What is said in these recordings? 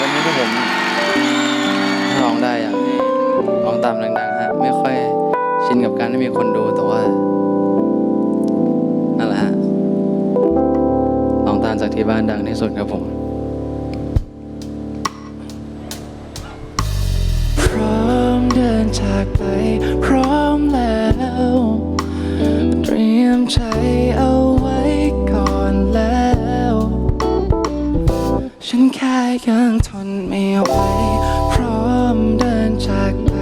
วันนี้ที่ผมร้องได้อยากให้ร้องตามดังๆฮะไม่ค่อยชินกับการที่มีคนดูแต่ว่านั่นแหละฮะร้องตามจากที่บ้านดังที่สุดครับผม ฉันแค่ยังทนไม่ไหวพร้อมเดินจากไป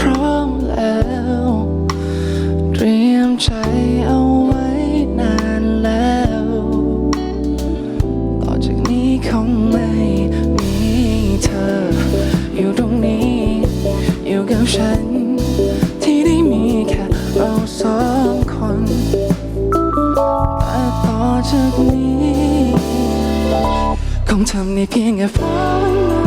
พร้อมแล้ว เตรียมใจเอาไว้นานแล้ว ต่อจากนี้คงไม่มีเธอ อยู่ตรงนี้ อยู่กับฉัน ที่ได้มีแค่เราสอง องทำในเพียงแค่ฝัน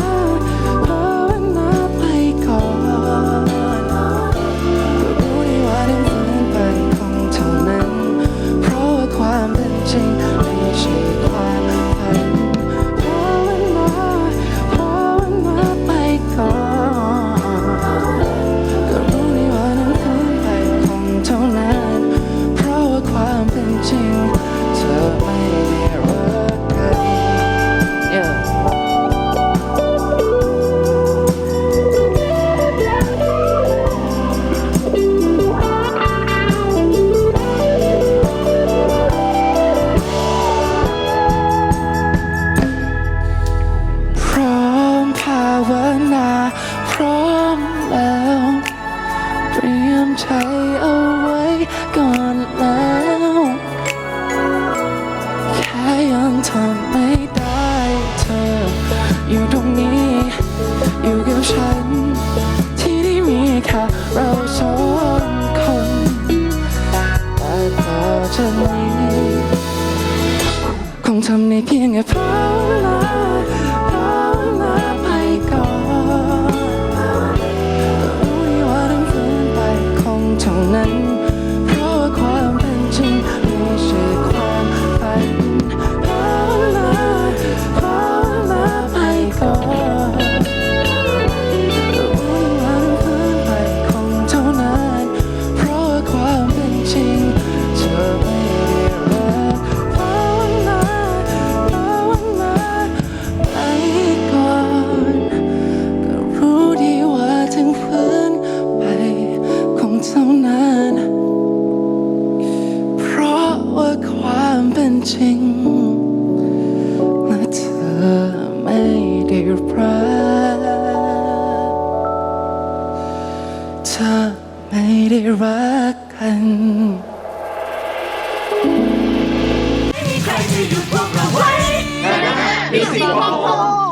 ก่อนแล้วแค่ยังทำไม่ได้เธอ อยู่ตรงนี้ อยู่กับฉัน ที่ได้มีแค่เราสองคนแต่ต่อจากนี้คงทำได้เพียงแค่ภาวนาภาวนาไปก่อนรู้ดีว่าต้องฝืนไปคงเท่านั้น ความเป็นจริงและเธอไม่ได้รักเธอไม่ได้รักกันมีใครจะหยุดพวกเราไว้ มีสิ่งของผม